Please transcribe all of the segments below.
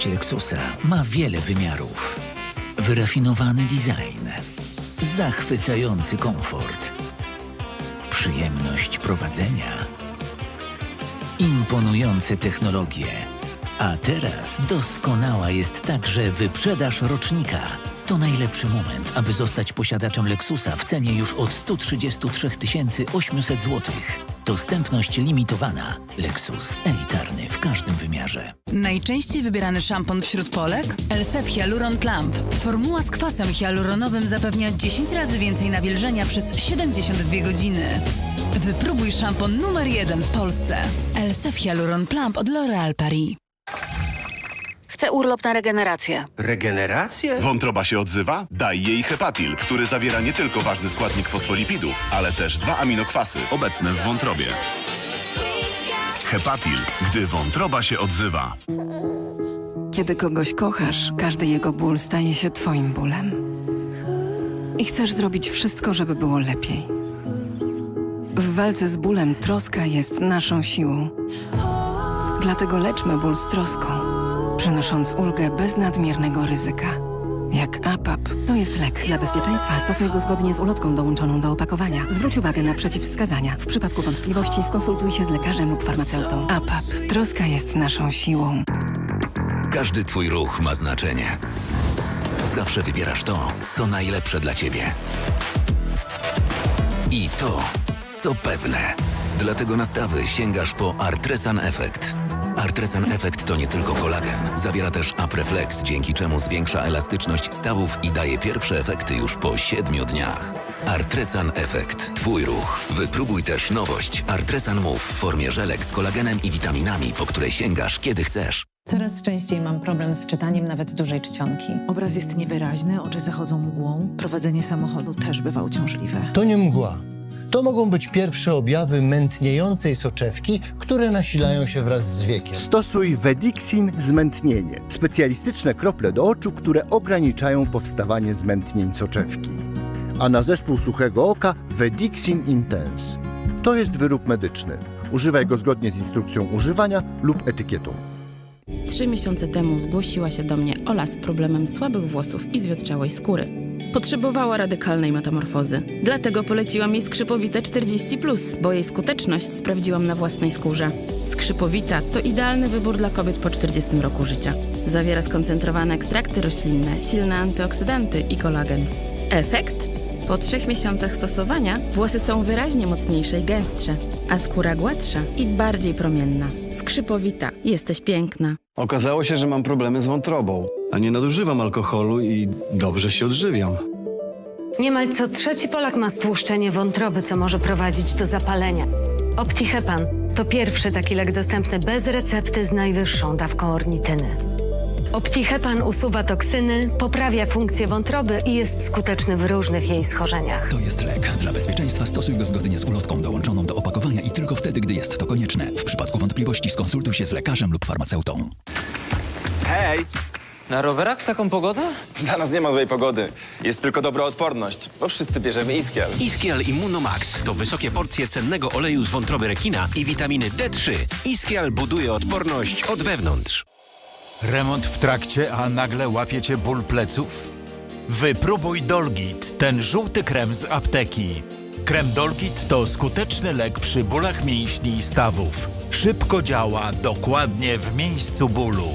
Nowość Lexusa ma wiele wymiarów. Wyrafinowany design, zachwycający komfort, przyjemność prowadzenia, imponujące technologie. A teraz doskonała jest także wyprzedaż rocznika. To najlepszy moment, aby zostać posiadaczem Lexusa w cenie już od 133 800 zł. Dostępność limitowana. Lexus elitarny w każdym wymiarze. Najczęściej wybierany szampon wśród Polek? Elsef Hyaluron Plump. Formuła z kwasem hialuronowym zapewnia 10 razy więcej nawilżenia przez 72 godziny. Wypróbuj szampon numer jeden w Polsce. Elsef Hyaluron Plump od L'Oréal Paris. Chcę urlop na regenerację. Regenerację? Wątroba się odzywa? Daj jej Hepatil, który zawiera nie tylko ważny składnik fosfolipidów, ale też dwa aminokwasy obecne w wątrobie. Hepatil, gdy wątroba się odzywa. Kiedy kogoś kochasz, każdy jego ból staje się twoim bólem. I chcesz zrobić wszystko, żeby było lepiej. W walce z bólem troska jest naszą siłą. Dlatego leczmy ból z troską, przynosząc ulgę bez nadmiernego ryzyka. Jak APAP, to jest lek. Dla bezpieczeństwa stosuj go zgodnie z ulotką dołączoną do opakowania. Zwróć uwagę na przeciwwskazania. W przypadku wątpliwości skonsultuj się z lekarzem lub farmaceutą. APAP, troska jest naszą siłą. Każdy twój ruch ma znaczenie. Zawsze wybierasz to, co najlepsze dla ciebie. I to, co pewne. Dlatego na stawy sięgasz po Artresan Effect. Artresan Effect to nie tylko kolagen. Zawiera też Apreflex, dzięki czemu zwiększa elastyczność stawów i daje pierwsze efekty już po 7 dniach. Artresan Effect. Twój ruch. Wypróbuj też nowość Artresan Move w formie żelek z kolagenem i witaminami, po której sięgasz kiedy chcesz. Coraz częściej mam problem z czytaniem nawet dużej czcionki. Obraz jest niewyraźny, oczy zachodzą mgłą, prowadzenie samochodu też bywa uciążliwe. To nie mgła. To mogą być pierwsze objawy mętniejącej soczewki, które nasilają się wraz z wiekiem. Stosuj Vedixin zmętnienie. Specjalistyczne krople do oczu, które ograniczają powstawanie zmętnień soczewki. A na zespół suchego oka Vedixin Intense. To jest wyrób medyczny. Używaj go zgodnie z instrukcją używania lub etykietą. Trzy miesiące temu zgłosiła się do mnie Ola z problemem słabych włosów i zwiotczałej skóry. Potrzebowała radykalnej metamorfozy. Dlatego poleciłam jej skrzypowite 40, bo jej skuteczność sprawdziłam na własnej skórze. Skrzypowita to idealny wybór dla kobiet po 40 roku życia. Zawiera skoncentrowane ekstrakty roślinne, silne antyoksydanty i kolagen. Efekt? Po trzech miesiącach stosowania włosy są wyraźnie mocniejsze i gęstsze, a skóra gładsza i bardziej promienna. Skrzypowita, jesteś piękna. Okazało się, że mam problemy z wątrobą, a nie nadużywam alkoholu i dobrze się odżywiam. Niemal co trzeci Polak ma stłuszczenie wątroby, co może prowadzić do zapalenia. Optihepan to pierwszy taki lek dostępny bez recepty z najwyższą dawką ornityny. Optihepan usuwa toksyny, poprawia funkcję wątroby i jest skuteczny w różnych jej schorzeniach. To jest lek. Dla bezpieczeństwa stosuj go zgodnie z ulotką dołączoną do opakowania i tylko wtedy, gdy jest to konieczne. W przypadku wątpliwości skonsultuj się z lekarzem lub farmaceutą. Hej! Na rowerach taką pogodę? Dla nas nie ma złej pogody. Jest tylko dobra odporność, bo wszyscy bierzemy Iskiel. Iskial Immunomax to wysokie porcje cennego oleju z wątroby rekina i witaminy D3. Iskial buduje odporność od wewnątrz. Remont w trakcie, a nagle łapiecie ból pleców? Wypróbuj Dolgit, ten żółty krem z apteki. Krem Dolgit to skuteczny lek przy bólach mięśni i stawów. Szybko działa, dokładnie w miejscu bólu.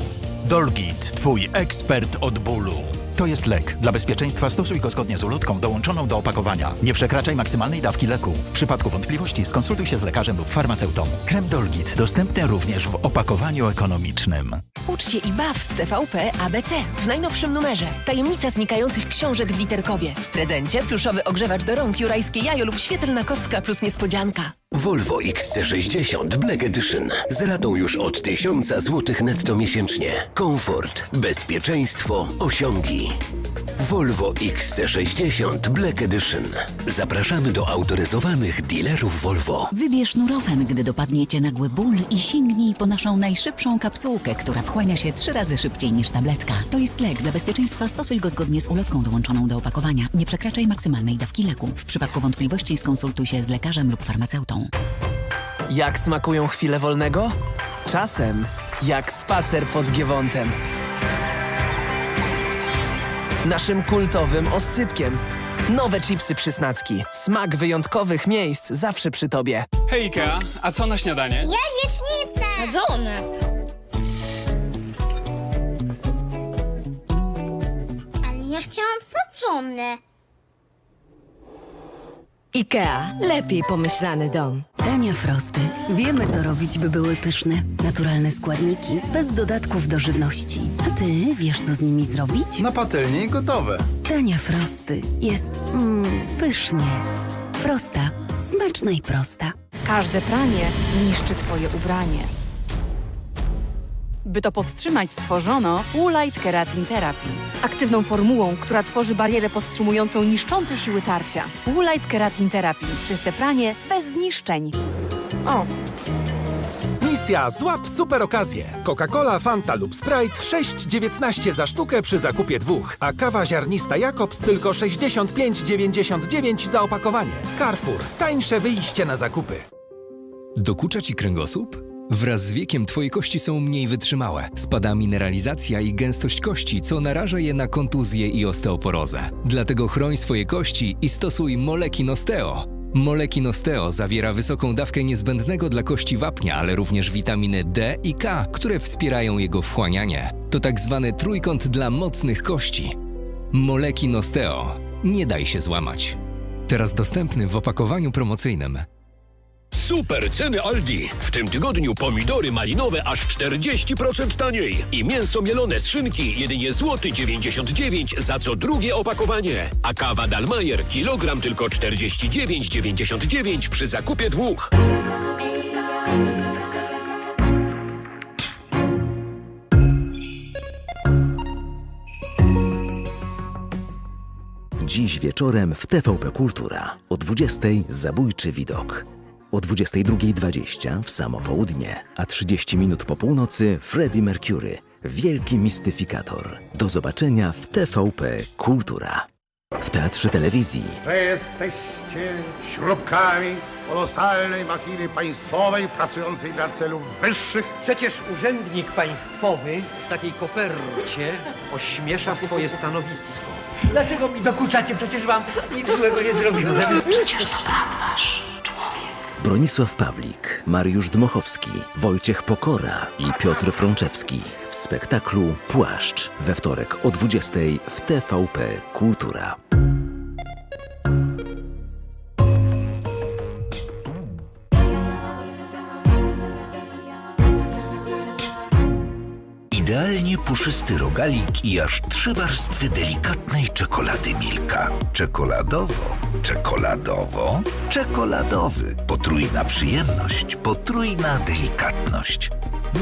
Dolgit, twój ekspert od bólu. To jest lek. Dla bezpieczeństwa stosuj go zgodnie z ulotką dołączoną do opakowania. Nie przekraczaj maksymalnej dawki leku. W przypadku wątpliwości skonsultuj się z lekarzem lub farmaceutą. Krem Dolgit dostępny również w opakowaniu ekonomicznym. Ucz się i baw z TVP ABC w najnowszym numerze. Tajemnica znikających książek w literkowie. W prezencie pluszowy ogrzewacz do rąk, jurajskie jajo lub świetlna kostka plus niespodzianka. Volvo XC60 Black Edition z ratą już od 1000 zł netto miesięcznie. Komfort, bezpieczeństwo, osiągi. Volvo XC60 Black Edition. Zapraszamy do autoryzowanych dealerów Volvo. Wybierz Nurofen, gdy dopadnie cię nagły ból i sięgnij po naszą najszybszą kapsułkę, która wchłania się trzy razy szybciej niż tabletka. To jest lek. Dla bezpieczeństwa stosuj go zgodnie z ulotką dołączoną do opakowania. Nie przekraczaj maksymalnej dawki leku. W przypadku wątpliwości skonsultuj się z lekarzem lub farmaceutą. Jak smakują chwile wolnego? Czasem jak spacer pod Giewontem. Naszym kultowym oscypkiem. Nowe chipsy przysnacki. Smak wyjątkowych miejsc zawsze przy tobie. Hejka, a co na śniadanie? Jajecznicę! Sadzone. Ale ja chciałam sadzone. IKEA. Lepiej pomyślany dom. Dania Frosty. Wiemy, co robić, by były pyszne. Naturalne składniki, bez dodatków do żywności. A ty wiesz, co z nimi zrobić? Na patelnię i gotowe. Dania Frosty. Jest mm, pysznie. Frosta. Smaczna i prosta. Każde pranie niszczy Twoje ubranie. By to powstrzymać, stworzono Woolite Keratin Therapy z aktywną formułą, która tworzy barierę powstrzymującą niszczące siły tarcia. Woolite Keratin Therapy. Czyste pranie bez zniszczeń. O, Misja Złap super okazję. Coca-Cola, Fanta lub Sprite 6,19 za sztukę przy zakupie dwóch, a kawa ziarnista Jakobs tylko 65,99 za opakowanie. Carrefour. Tańsze wyjście na zakupy. Dokucza ci kręgosłup? Wraz z wiekiem twoje kości są mniej wytrzymałe. Spada mineralizacja i gęstość kości, co naraża je na kontuzję i osteoporozę. Dlatego chroń swoje kości i stosuj Molekin Osteo. Molekin Osteo zawiera wysoką dawkę niezbędnego dla kości wapnia, ale również witaminy D i K, które wspierają jego wchłanianie. To tak zwany trójkąt dla mocnych kości. Molekin Osteo. Nie daj się złamać. Teraz dostępny w opakowaniu promocyjnym. Super ceny Aldi. W tym tygodniu pomidory malinowe aż 40% taniej i mięso mielone z szynki jedynie złoty 99 za co drugie opakowanie. A kawa Dalmajer kilogram tylko 49,99 przy zakupie dwóch. Dziś wieczorem w TVP Kultura. O 20.00 Zabójczy widok. O 22.20 w samo południe, a 30 minut po północy Freddie Mercury. Wielki mistyfikator. Do zobaczenia w TVP Kultura. W Teatrze Telewizji że jesteście śrubkami kolosalnej machiny państwowej pracującej dla celów wyższych. Przecież urzędnik państwowy w takiej kopercie ośmiesza swoje stanowisko. Dlaczego mi dokuczacie? Przecież wam nic złego nie zrobiłem. Przecież to brat wasz, Bronisław Pawlik, Mariusz Dmochowski, Wojciech Pokora i Piotr Frączewski w spektaklu Płaszcz we wtorek o 20.00 w TVP Kultura. Puszysty rogalik i aż trzy warstwy delikatnej czekolady Milka. Czekoladowo, czekoladowo, czekoladowy. Potrójna przyjemność, potrójna delikatność.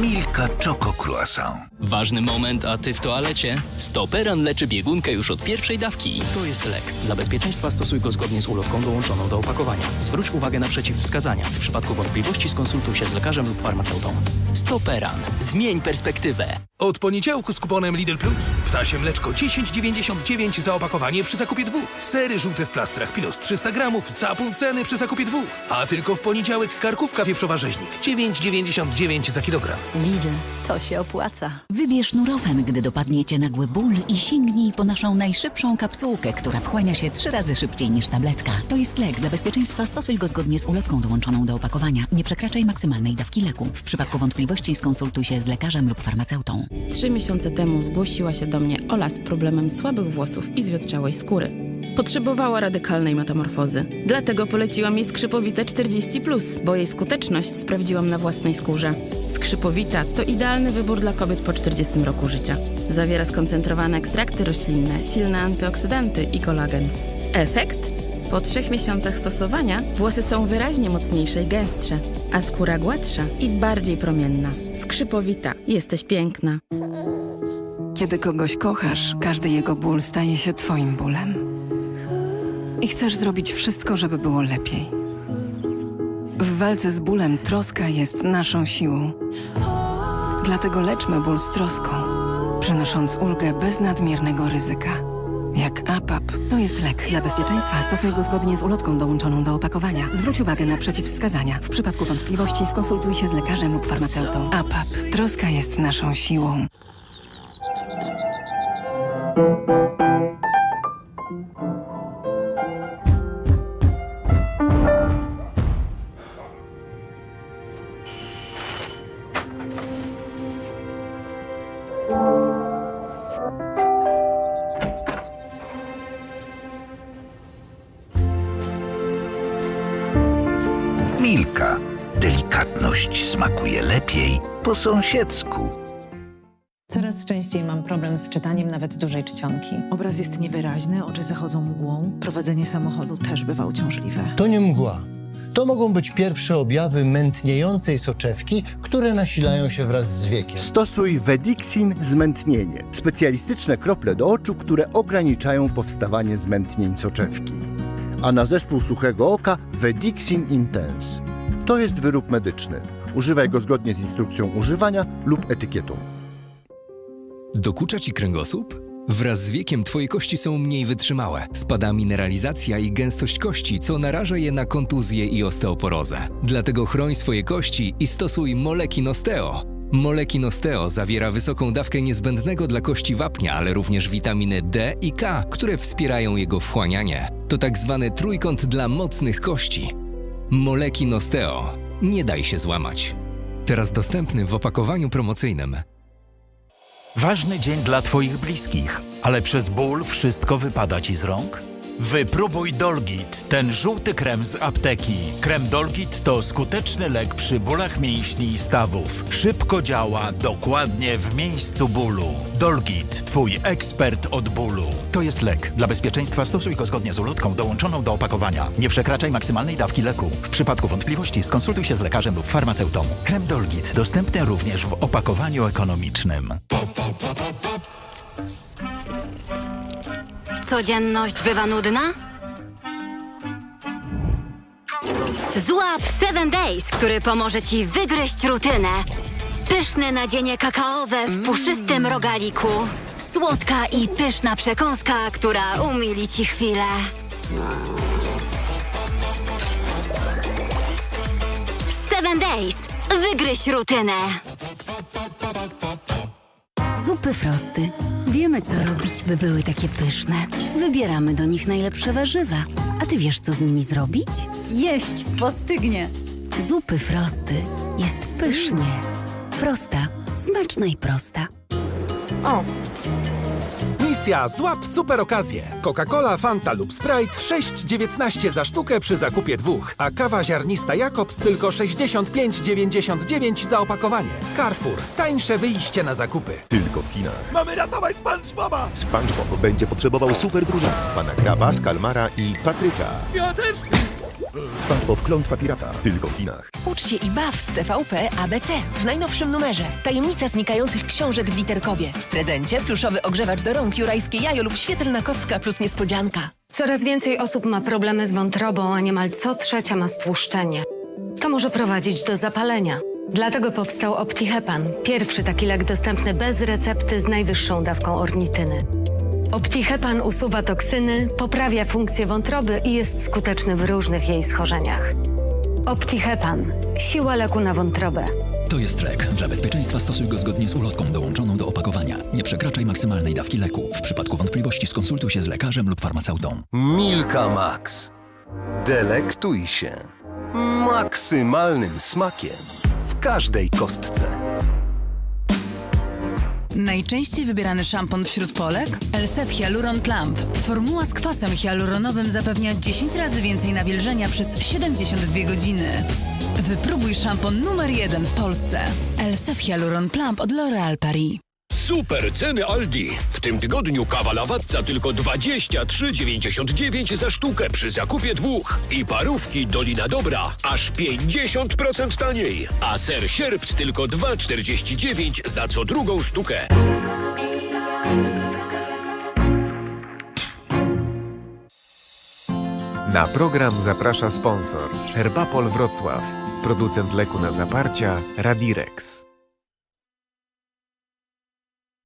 Milka Choco Croissant. Ważny moment, a ty w toalecie? Stoperan leczy biegunkę już od pierwszej dawki. To jest lek. Dla bezpieczeństwa stosuj go zgodnie z ulotką dołączoną do opakowania. Zwróć uwagę na przeciwwskazania. W przypadku wątpliwości skonsultuj się z lekarzem lub farmaceutą. Stoperan. Zmień perspektywę. Od poniedziałku z kuponem Lidl Plus. Ptasie mleczko 10,99 za opakowanie przy zakupie dwóch. Sery żółte w plastrach pilos 300 gramów za pół ceny przy zakupie dwóch. A tylko w poniedziałek karkówka wieprzowa rzeźnik 9,99 za kilogram. Lidl, to się opłaca. Wybierz Nurofen, gdy dopadnie cię nagły ból i sięgnij po naszą najszybszą kapsułkę, która wchłania się trzy razy szybciej niż tabletka. To jest lek. Dla bezpieczeństwa stosuj go zgodnie z ulotką dołączoną do opakowania. Nie przekraczaj maksymalnej dawki leku. W przypadku wątpliwości skonsultuj się z lekarzem lub farmaceutą. Trzy miesiące temu zgłosiła się do mnie Ola z problemem słabych włosów i zwiotczałej skóry. Potrzebowała radykalnej metamorfozy. Dlatego poleciłam jej skrzypowite 40, bo jej skuteczność sprawdziłam na własnej skórze. Skrzypowita to idealny wybór dla kobiet po 40 roku życia. Zawiera skoncentrowane ekstrakty roślinne, silne antyoksydanty i kolagen. Efekt? Po trzech miesiącach stosowania włosy są wyraźnie mocniejsze i gęstsze, a skóra gładsza i bardziej promienna. Skrzypowita, jesteś piękna. Kiedy kogoś kochasz, każdy jego ból staje się Twoim bólem. I chcesz zrobić wszystko, żeby było lepiej. W walce z bólem troska jest naszą siłą. Dlatego leczmy ból z troską, przynosząc ulgę bez nadmiernego ryzyka. Jak APAP, to jest lek. Dla bezpieczeństwa stosuj go zgodnie z ulotką dołączoną do opakowania. Zwróć uwagę na przeciwwskazania. W przypadku wątpliwości skonsultuj się z lekarzem lub farmaceutą. APAP, troska jest naszą siłą. Po sąsiedzku. Coraz częściej mam problem z czytaniem nawet dużej czcionki. Obraz jest niewyraźny, oczy zachodzą mgłą, prowadzenie samochodu też bywa uciążliwe. To nie mgła. To mogą być pierwsze objawy mętniejącej soczewki, które nasilają się wraz z wiekiem. Stosuj Vedixin zmętnienie. Specjalistyczne krople do oczu, które ograniczają powstawanie zmętnień soczewki. A na zespół suchego oka Vedixin Intense. To jest wyrób medyczny. Używaj go zgodnie z instrukcją używania lub etykietą. Dokucza ci kręgosłup? Wraz z wiekiem twoje kości są mniej wytrzymałe. Spada mineralizacja i gęstość kości, co naraża je na kontuzję i osteoporozę. Dlatego chroń swoje kości i stosuj Molekin Osteo. Molekin Osteo zawiera wysoką dawkę niezbędnego dla kości wapnia, ale również witaminy D i K, które wspierają jego wchłanianie. To tak zwany trójkąt dla mocnych kości. Molekin Osteo. Nie daj się złamać. Teraz dostępny w opakowaniu promocyjnym. Ważny dzień dla Twoich bliskich, ale przez ból wszystko wypada Ci z rąk? Wypróbuj Dolgit, ten żółty krem z apteki. Krem Dolgit to skuteczny lek przy bólach mięśni i stawów. Szybko działa dokładnie w miejscu bólu. Dolgit, Twój ekspert od bólu. To jest lek. Dla bezpieczeństwa stosuj go zgodnie z ulotką dołączoną do opakowania. Nie przekraczaj maksymalnej dawki leku. W przypadku wątpliwości skonsultuj się z lekarzem lub farmaceutą. Krem Dolgit dostępny również w opakowaniu ekonomicznym. Codzienność bywa nudna? Złap 7 Days, który pomoże ci wygryźć rutynę. Pyszne nadzienie kakaowe w puszystym rogaliku. Słodka i pyszna przekąska, która umili ci chwilę. Seven Days. Wygryź rutynę. Zupy Frosty. Wiemy, co robić, by były takie pyszne. Wybieramy do nich najlepsze warzywa. A ty wiesz, co z nimi zrobić? Jeść, bo stygnie. Zupy Frosty. Jest pysznie. Frosta. Smaczna i prosta. O, Misja Złap super okazję. Coca-Cola, Fanta lub Sprite 6,19 za sztukę przy zakupie dwóch, a kawa ziarnista Jakobs tylko 65,99 za opakowanie. Carrefour. Tańsze wyjście na zakupy. Tylko w kinach. Mamy ratować SpongeBoba! SpongeBob będzie potrzebował super drużyny. Pana Kraba, Skalmara i Patryka. Ja też! SpongeBob Klątwa Pirata. Tylko w kinach. Ucz się i baw z TVP ABC. W najnowszym numerze. Tajemnica znikających książek w literkowie. W prezencie pluszowy ogrzewacz do rąk, jurajskie jajo lub świetlna kostka plus niespodzianka. Coraz więcej osób ma problemy z wątrobą, a niemal co trzecia ma stłuszczenie. To może prowadzić do zapalenia. Dlatego powstał OptiHepan, pierwszy taki lek dostępny bez recepty z najwyższą dawką ornityny. OptiHepan usuwa toksyny, poprawia funkcję wątroby i jest skuteczny w różnych jej schorzeniach. OptiHepan. Siła leku na wątrobę. To jest lek. Dla bezpieczeństwa stosuj go zgodnie z ulotką dołączoną do opakowania. Nie przekraczaj maksymalnej dawki leku. W przypadku wątpliwości skonsultuj się z lekarzem lub farmaceutą. Milka Max. Delektuj się maksymalnym smakiem w każdej kostce. Najczęściej wybierany szampon wśród Polek? Elsef Hyaluron Plump. Formuła z kwasem hialuronowym zapewnia 10 razy więcej nawilżenia przez 72 godziny. Wypróbuj szampon numer jeden w Polsce. Elsef Hyaluron Plump od L'Oréal Paris. Super ceny Aldi. W tym tygodniu kawa Lawatca tylko 23,99 za sztukę przy zakupie dwóch. I parówki Dolina Dobra aż 50% taniej. A ser sierpc tylko 2,49 za co drugą sztukę. Na program zaprasza sponsor Herbapol Wrocław, producent leku na zaparcia Radirex.